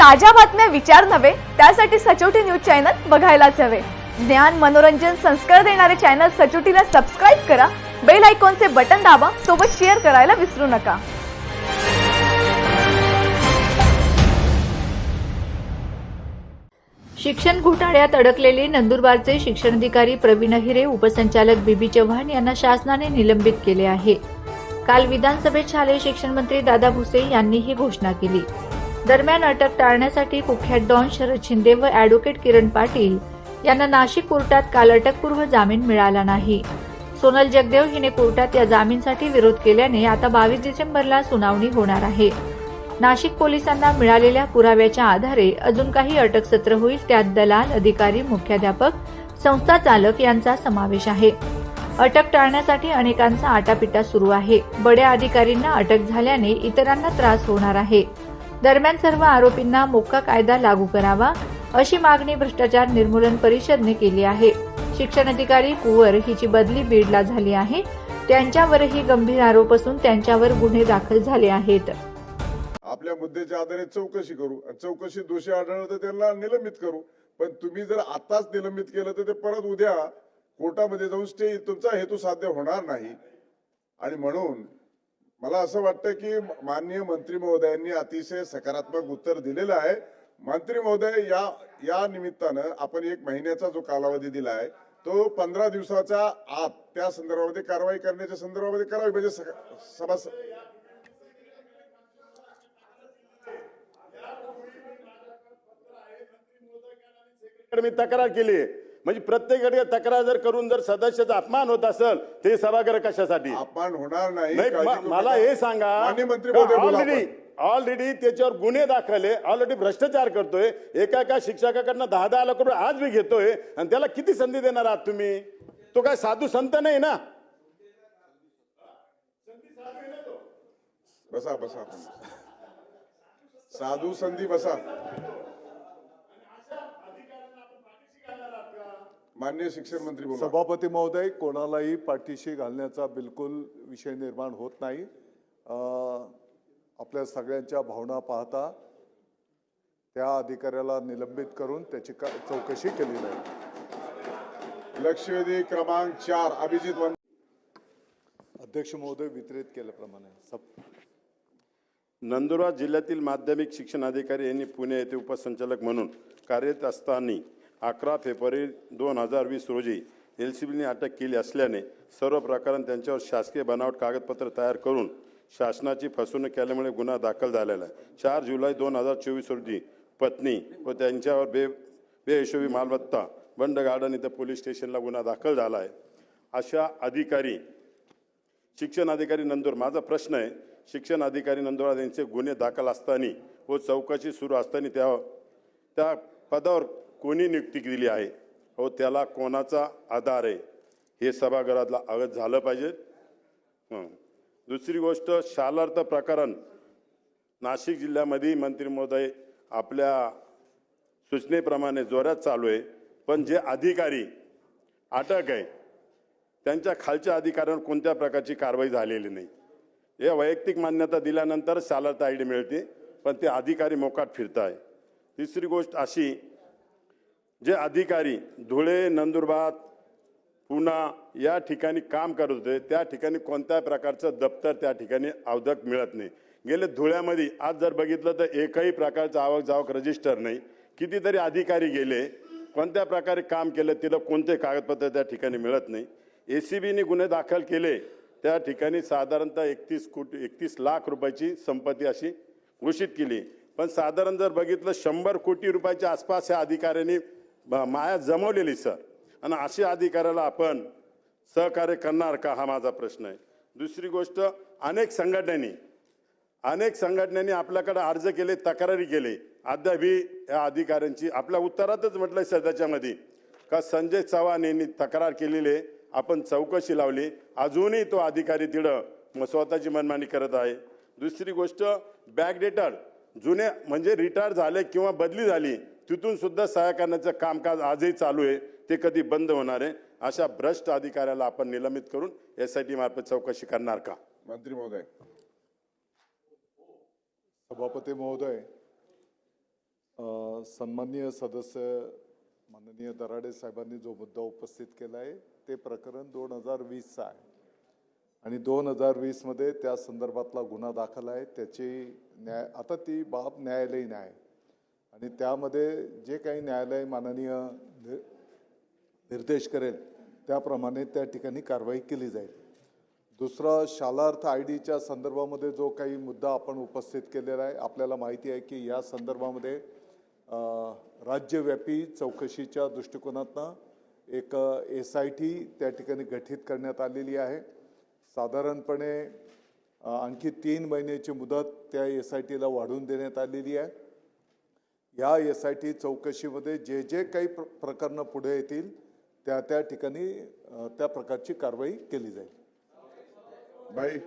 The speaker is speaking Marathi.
ताज्या बातम्या विचार नव्हे त्यासाठी सचोटी न्यूज चॅनल बघायलाच हवे. ज्ञान मनोरंजन संस्कार देणारे चॅनल सचोटीला सबस्क्राईब करा बेल आयकॉनचे बटन दाबा सोबत शेअर करायला विसरू नका. शिक्षण घोटाळ्यात अडकलेले नंदुरबारचे शिक्षणाधिकारी प्रवीण हिरे उपसंचालक बीबी चव्हाण यांना शासनाने निलंबित केले आहे. काल विधानसभेत शालेय शिक्षण मंत्री दादा भुसे यांनी ही घोषणा केली. दरम्यान अटक टाळण्यासाठी कुख्यात डॉन शरद शिंदे व अॅडव्होकेट किरण पाटील यांना नाशिक कोर्टात काल अटकपूर्व जामीन मिळाला नाही. सोनल जगदेव हिने कोर्टात या जामीनसाठी विरोध केल्याने आता बावीस डिसेंबरला सुनावणी होणार आहे. नाशिक पोलिसांना मिळालेल्या पुराव्याच्या आधारे अजून काही अटक सत्र होईल त्यात दलाल अधिकारी मुख्याध्यापक संस्था चालक यांचा समावेश आहे. अटक टाळण्यासाठी अनेकांचा आटापिटा सुरू आहे. बड्या अधिकारींना अटक झाल्याने इतरांना त्रास होणार आहे. दरम्यान सर्व आरोपींना मोक्का कायदा लागू करावा अशी मागणी भ्रष्टाचार निर्मूलन परिषदने केली आहे. शिक्षण अधिकारी कुवर हिची बदली बीडला झाली आहे. त्यांच्यावरही गंभीर आरोप असून त्यांच्यावर गुन्हे दाखल झाले आहेत. आपल्या मुद्द्याच्या आधारे चौकशी करू. चौकशी दोषी आढळलं तर त्यांना निलंबित करू. पण तुम्ही जर आताच निलंबित केलं तर ते परत उद्या कोर्टामध्ये जाऊन स्टे तुमचा हेतू साध्य होणार नाही. आणि म्हणून मला असं वाटतं की माननीय मंत्री महोदयांनी अतिशय सकारात्मक उत्तर दिलेलं आहे. मंत्री महोदय या या निमित्तानं आपण एक महिन्याचा जो कालावधी दिला आहे तो पंधरा दिवसाच्या आत त्या संदर्भामध्ये कारवाई करण्याच्या संदर्भामध्ये करावी म्हणजे सभा मी तक्रार केली. आहे म्हणजे प्रत्येकाकडे तक्रार जर करून जर सदस्याचा अपमान होत असेल ते सभागृह कशासाठी? अपमान होणार नाही काळजी मला. हे सांगा मंत्री ऑलरेडी. ऑलरेडी त्याच्यावर गुन्हे दाखल आहे ऑलरेडी भ्रष्टाचार करतोय एका एका शिक्षकाकडनं दहा दहा लाख रुपये आज मी घेतोय आणि त्याला किती संधी देणार आहात तुम्ही? तो काय साधू संत नाही ना? बसा बसा साधू संधी बसा. मान्य शिक्षण मंत्री सभापती महोदय कोणालाही पाठीशी घालण्याचा बिलकुल विषय निर्माण होत नाही. आपल्या सगळ्यांच्या भावना पाहता त्या अधिकाऱ्याला निलंबित करून त्याची का- चौकशी केली जाईल लक्षवेधी क्रमांक चार अभिजित वन अध्यक्ष महोदय वितरित केल्याप्रमाणे. सब नंदुरबार जिल्ह्यातील माध्यमिक शिक्षण अधिकारी यांनी पुणे येथे उपसंचालक म्हणून कार्यरत असताना अकरा फेब्रुवारी दोन हजार वीस रोजी एल सी बीने अटक केली असल्याने सर्व प्रकरण त्यांच्यावर शासकीय बनावट कागदपत्र तयार करून शासनाची फसवणूक केल्यामुळे गुन्हा दाखल झालेला आहे. चार जुलै दोन हजार चोवीस रोजी पत्नी व त्यांच्यावर बे बेहिशोबी मालमत्ता बंड गार्डन इथं पोलीस स्टेशनला गुन्हा दाखल झाला आहे. अशा अधिकारी शिक्षण अधिकारी नंदूर माझा प्रश्न आहे शिक्षण अधिकारी नंदुरा यांचे गुन्हे दाखल असताना व चौकशी सुरू असताना त्या त्या पदावर कोणी नियुक्ती दिली आहे व त्याला कोणाचा आधार आहे हे सभागृहातला अगत झालं पाहिजे. दुसरी गोष्ट शालार्थ प्रकरण. नाशिक जिल्ह्यामध्ये मंत्री महोदय आपल्या सूचनेप्रमाणे जोरात चालू आहे पण जे अधिकारी अटक आहे त्यांच्या खालच्या अधिकाऱ्यांवर कोणत्या प्रकारची कारवाई झालेली नाही. हे वैयक्तिक मान्यता दिल्यानंतर शालार्थ आय डी मिळते पण ते अधिकारी मोकाट फिरत आहे तिसरी गोष्ट अशी जे अधिकारी धुळे नंदुरबार पुणा या ठिकाणी काम करत होते त्या ठिकाणी कोणत्या प्रकारचं दप्तर त्या ठिकाणी अवधक मिळत नाही. गेले धुळ्यामध्ये आज जर बघितलं तर एकही प्रकारचं आवक जावक रजिस्टर नाही. कितीतरी अधिकारी गेले कोणत्या प्रकारे काम केलं तिला कोणते कागदपत्र त्या ठिकाणी मिळत नाही. ए सी बीने गुन्हे दाखल केले त्या ठिकाणी साधारणतः एकतीस कोटी एकतीस लाख रुपयाची संपत्ती अशी घोषित केली. पण साधारण जर बघितलं शंभर कोटी रुपयाच्या आसपास या अधिकाऱ्यांनी माया जमवलेली सर. आणि अशा अधिकाऱ्याला आपण सहकार्य करणार का हा माझा प्रश्न आहे. दुसरी गोष्ट अनेक संघटनांनी अनेक संघटनांनी आपल्याकडे अर्ज केले तक्रारी केले. अद्यापही या अधिकाऱ्यांची आपल्या उत्तरातच म्हटलंय सध्याच्यामध्ये का संजय चव्हाण यांनी तक्रार केलेली आहे आपण चौकशी लावली. अजूनही तो अधिकारी तिथं स्वतःची मनमानी करत आहे. दुसरी गोष्ट बॅकडेटर जुने म्हणजे रिटायर झाले किंवा बदली झाली तिथून सुद्धा सहाय्य करण्याचं कामकाज आजही चालू आहे. ते कधी बंद होणार आहे अशा भ्रष्ट अधिकाऱ्याला आपण निलंबित करून एस आय टी मार्फत चौकशी करणार का? मंत्री महोदय. सभापती महोदय सन्माननीय सदस्य माननीय दराडे साहेबांनी जो मुद्दा उपस्थित केला आहे ते प्रकरण दोन हजार वीसचं आहे. आणि दोन हजार वीसमध्ये त्या संदर्भातला गुन्हा दाखल आहे त्याची न्याय आता ती बाब न्यायालयीन आहे. आणि त्यामध्ये जे काही न्यायालय माननीय नि- निर्देश करेल त्याप्रमाणे त्या ठिकाणी कारवाई केली जाईल. दुसरं शालार्थ आय डीच्या संदर्भामध्ये जो काही मुद्दा आपण उपस्थित केलेला आहे आपल्याला माहिती आहे की या संदर्भामध्ये राज्यव्यापी चौकशीच्या दृष्टिकोनातनं एक एस आय टी त्या ठिकाणी गठीत करण्यात आलेली आहे. साधारणपणे आणखी तीन महिन्याची मुदत त्या एस आय टीला वाढवून देण्यात आलेली आहे. या एस आय टी चौकशीमध्ये जे जे काही प्र प्रकरणं पुढे येतील त्या त्या ठिकाणी त्या प्रकारची कारवाई केली जाईल. बाई